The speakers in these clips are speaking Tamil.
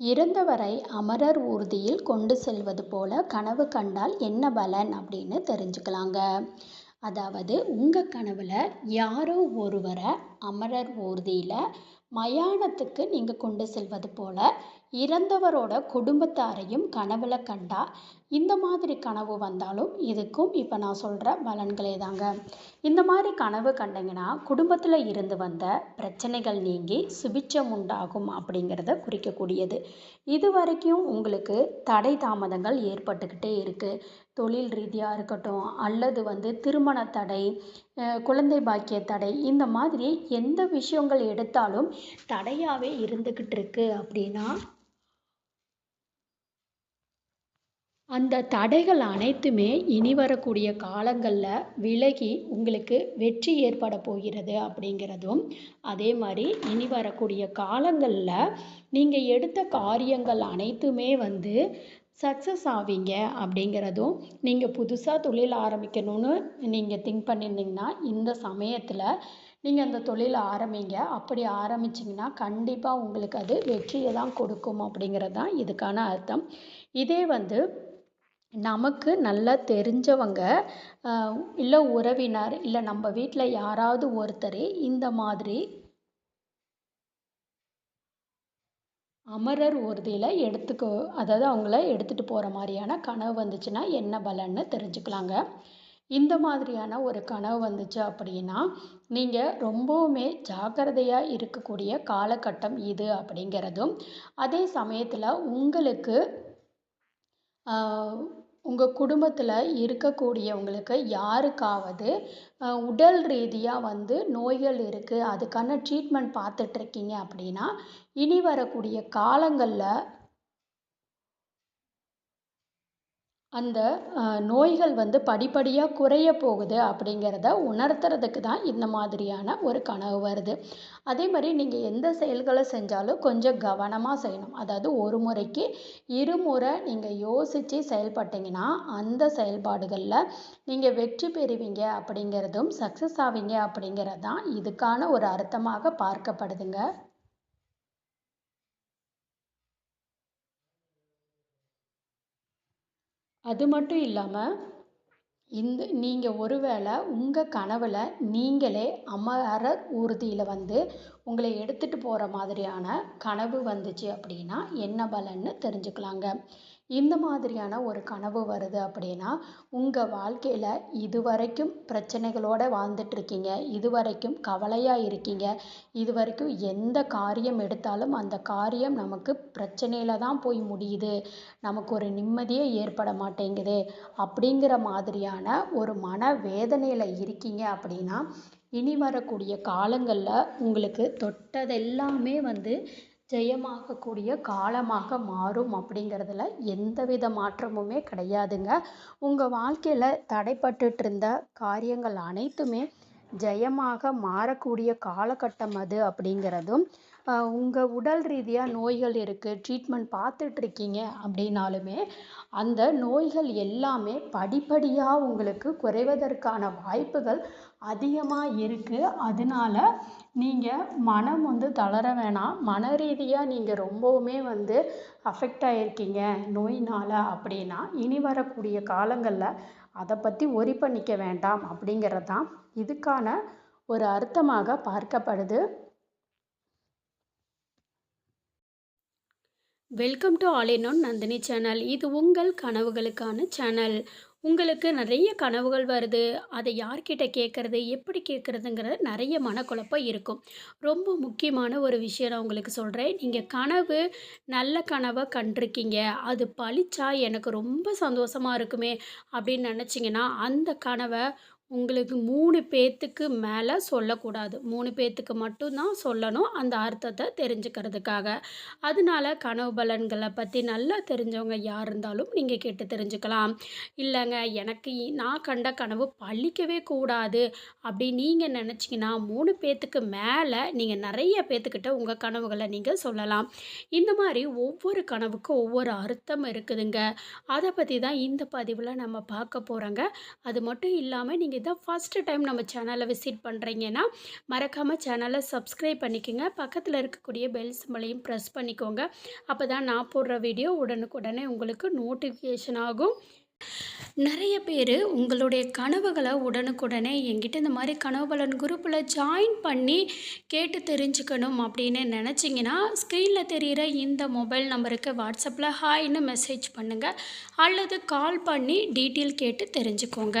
இறந்தவரை அமரர் ஊர்தியில் கொண்டு செல்வது போல கனவு கண்டால் என்ன பலன் அப்படின்னு தெரிஞ்சுக்கலாங்க. அதாவது உங்கள் கனவில் யாரோ ஒருவரை அமரர் ஊர்தியில் மயானத்துக்கு நீங்கள் கொண்டு செல்வது போல இறந்தவரோட குடும்பத்தாரையும் கனவுல கண்டா இந்த மாதிரி கனவு வந்தாலும் இதுக்கும் இப்போ நான் சொல்கிற பலன்களே தாங்க. இந்த மாதிரி கனவு கண்டிங்கன்னா குடும்பத்தில் இருந்து வந்த பிரச்சனைகள் நீங்கி சுபிச்சம் உண்டாகும் அப்படிங்கிறத குறிக்கக்கூடியது. இது வரைக்கும் உங்களுக்கு தடை தாமதங்கள் ஏற்பட்டுக்கிட்டே இருக்குது தொழில் ரீதியாக இருக்கட்டும் அல்லது வந்து திருமண தடை குழந்தை பாக்கிய தடை இந்த மாதிரி எந்த விஷயங்கள் எடுத்தாலும் தடையாகவே இருந்துக்கிட்டு இருக்கு அப்படின்னா அந்த தடைகள் அனைத்துமே இனி வரக்கூடிய காலங்களில் விலகி உங்களுக்கு வெற்றி ஏற்பட போகிறது அப்படிங்கிறதும் அதே மாதிரி இனி வரக்கூடிய காலங்களில் நீங்கள் எடுத்த காரியங்கள் அனைத்துமே வந்து சக்ஸஸ் ஆவீங்க அப்படிங்கிறதும் நீங்கள் புதுசாக தொழில் ஆரம்பிக்கணும்னு நீங்கள் திங்க் பண்ணியிருந்தீங்கன்னா இந்த சமயத்தில் நீங்கள் அந்த தொழிலை ஆரம்பிங்க. அப்படி ஆரம்பிச்சிங்கன்னா கண்டிப்பாக உங்களுக்கு அது வெற்றியை தான் கொடுக்கும் அப்படிங்கிறது தான் இதுக்கான அர்த்தம். இதே வந்து நமக்கு நல்லா தெரிஞ்சவங்க இல்லை உறவினர் இல்லை நம்ம வீட்டில் யாராவது ஒருத்தர் இந்த மாதிரி அமரர் ஊர்தியில் எடுத்துக்கோ அதாவது அவங்கள எடுத்துகிட்டு போகிற மாதிரியான கனவு வந்துச்சுன்னா என்ன பலன்னு தெரிஞ்சுக்கலாங்க. இந்த மாதிரியான ஒரு கனவு வந்துச்சு அப்படின்னா நீங்கள் ரொம்பவுமே ஜாக்கிரதையாக இருக்கக்கூடிய காலகட்டம் இது அப்படிங்கிறதும் அதே சமயத்தில் உங்களுக்கு உங்கள் குடும்பத்தில் இருக்கக்கூடியவங்களுக்கு யாருக்காவது உடல் ரீதியாக வந்து நோய்கள் இருக்குது அதுக்கான ட்ரீட்மெண்ட் பார்த்துட்ருக்கீங்க அப்படின்னா இனி வரக்கூடிய காலங்களில் அந்த நோய்கள் வந்து படிப்படியாக குறைய போகுது அப்படிங்கிறத உணர்த்துறதுக்கு தான் இந்த மாதிரியான ஒரு கனவு வருது. அதே மாதிரி நீங்கள் எந்த செயல்களை செஞ்சாலும் கொஞ்சம் கவனமாக செய்யணும். அதாவது ஒரு முறைக்கு இருமுறை நீங்கள் யோசித்து செயல்பட்டீங்கன்னா அந்த செயல்பாடுகளில் நீங்கள் வெற்றி பெறுவீங்க அப்படிங்கிறதும் சக்ஸஸ் ஆவீங்க அப்படிங்கிறது தான் இதுக்கான ஒரு அர்த்தமாக பார்க்கப்படுதுங்க. அது மட்டும் இல்லாமல் இந்த நீங்கள் ஒருவேளை உங்கள் கனவில் நீங்களே அமரர் ஊர்தியில் வந்து உங்களை எடுத்துகிட்டு போகிற மாதிரியான கனவு வந்துச்சு அப்படின்னா என்ன பலன்னு தெரிஞ்சுக்கலாங்க. இந்த மாதிரியான ஒரு கனவு வருது அப்படின்னா உங்கள் வாழ்க்கையில் இது வரைக்கும் பிரச்சனைகளோடு வாழ்ந்துட்டுருக்கீங்க இது வரைக்கும் கவலையாக இருக்கீங்க இது வரைக்கும் எந்த காரியம் எடுத்தாலும் அந்த காரியம் நமக்கு பிரச்சனையில் தான் போய் முடியுது நமக்கு ஒரு நிம்மதியே ஏற்பட மாட்டேங்குது அப்படிங்கிற மாதிரியான ஒரு மன வேதனையில் இருக்கீங்க அப்படின்னா இனி வரக்கூடிய காலங்களில் உங்களுக்கு தொட்டதெல்லாமே வந்து ஜெயமாகக்கூடிய காலமாக மாறும் அப்படிங்கிறதுல எந்தவித மாற்றமுமே கிடையாதுங்க. உங்கள் வாழ்க்கையில் தடைப்பட்டுட்டு இருந்த காரியங்கள் அனைத்துமே ஜெயமாக மாறக்கூடிய காலகட்டம் அது அப்படிங்கிறதும் உங்கள் உடல் ரீதியாக நோய்கள் இருக்குது ட்ரீட்மெண்ட் பார்த்துட்ருக்கீங்க அப்படின்னாலுமே அந்த நோய்கள் எல்லாமே படிப்படியாக உங்களுக்கு குறைவதற்கான வாய்ப்புகள் அதிகமாக இருக்குது அதனால நீங்கள் மனம் வந்து தளர வேணாம். மன ரீதியாக நீங்கள் ரொம்பவுமே வந்து அஃபெக்ட் ஆகிருக்கீங்க நோயினால் அப்படின்னா இனி வரக்கூடிய காலங்களில் அதை பற்றி ஒரி பண்ணிக்க வேண்டாம் அப்படிங்கிறது தான் இதுக்கான ஒரு அர்த்தமாக பார்க்கப்படுது. Welcome to all in one Nandhini channel இது உங்கள் கனவுகளுக்கான சேனல் உங்களுக்கு நிறைய கனவுகள் வருது. அதை யார்கிட்ட கேட்குறது எப்படி கேட்குறதுங்கிற நிறைய மனக்குழப்பம் இருக்கும். ரொம்ப முக்கியமான ஒரு விஷயம் நான் உங்களுக்கு சொல்கிறேன் நீங்கள் கனவு நல்ல கனவை கண்டிருக்கீங்க. அது பழிச்சா எனக்கு ரொம்ப சந்தோஷமாக இருக்குமே அப்படின்னு நினச்சிங்கன்னா அந்த கனவை உங்களுக்கு மூணு பேர்த்துக்கு மேலே சொல்லக்கூடாது. மூணு பேர்த்துக்கு மட்டும்தான் சொல்லணும் அந்த அர்த்தத்தை தெரிஞ்சுக்கிறதுக்காக. அதனால கனவு பலன்களை பற்றி நல்லா தெரிஞ்சவங்க யார் இருந்தாலும் நீங்கள் கேட்டு தெரிஞ்சுக்கலாம். இல்லைங்க எனக்கு நான் கண்ட கனவு பழிக்கவே கூடாது அப்படி நீங்கள் நினச்சிங்கன்னா மூணு பேர்த்துக்கு மேலே நீங்கள் நிறைய பேர்த்துக்கிட்ட உங்கள் கனவுகளை நீங்கள் சொல்லலாம். இந்த மாதிரி ஒவ்வொரு கனவுக்கும் ஒவ்வொரு அர்த்தம் இருக்குதுங்க. அதை பற்றி தான் இந்த பதிவில் நம்ம பார்க்க போகிறோங்க அது மட்டும் இல்லாமல் நீங்கள் இதான் ஃபஸ்ட்டு டைம் நம்ம சேனலை விசிட் பண்ணுறீங்கன்னா மறக்காமல் சேனலை சப்ஸ்கிரைப் பண்ணிக்கோங்க. பக்கத்தில் இருக்கக்கூடிய பெல் சிம்பளையும் ப்ரெஸ் பண்ணிக்கோங்க. அப்போ தான் நான் போடுற வீடியோ உடனுக்குடனே உங்களுக்கு நோட்டிஃபிகேஷன் ஆகும். நிறைய பேர் உங்களுடைய கனவுகளை உடனுக்குடனே என்கிட்ட இந்த மாதிரி கனவு பலன் குரூப்பில் ஜாயின் பண்ணி கேட்டு தெரிஞ்சுக்கணும் அப்படின்னு நினச்சிங்கன்னா ஸ்க்ரீனில் தெரிகிற இந்த மொபைல் நம்பருக்கு வாட்ஸ்அப்பில் ஹாய்னு மெசேஜ் பண்ணுங்கள் அல்லது கால் பண்ணி டீட்டெயில் கேட்டு தெரிஞ்சுக்கோங்க.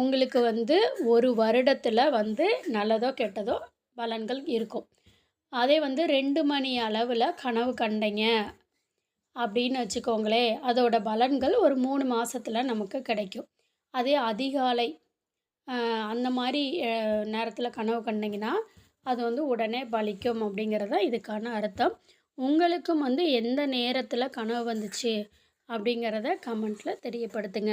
உங்களுக்கு வந்து ஒரு வருடத்தில் வந்து நல்லதோ கெட்டதோ பலன்கள் இருக்கும். அதே வந்து ரெண்டு மணி அளவில் கனவு கண்டீங்க அப்படின்னு வச்சுக்கோங்களேன் அதோட பலன்கள் ஒரு மூணு மாதத்தில் நமக்கு கிடைக்கும். அதே அதிகாலை அந்த மாதிரி நேரத்தில் கனவு கண்டிங்கன்னா அது வந்து உடனே பலிக்கும் அப்படிங்கிறது தான் இதுக்கான அர்த்தம். உங்களுக்கும் வந்து எந்த நேரத்தில் கனவு வந்துச்சு அப்படிங்கிறத கமெண்ட்டில் தெரியப்படுத்துங்க.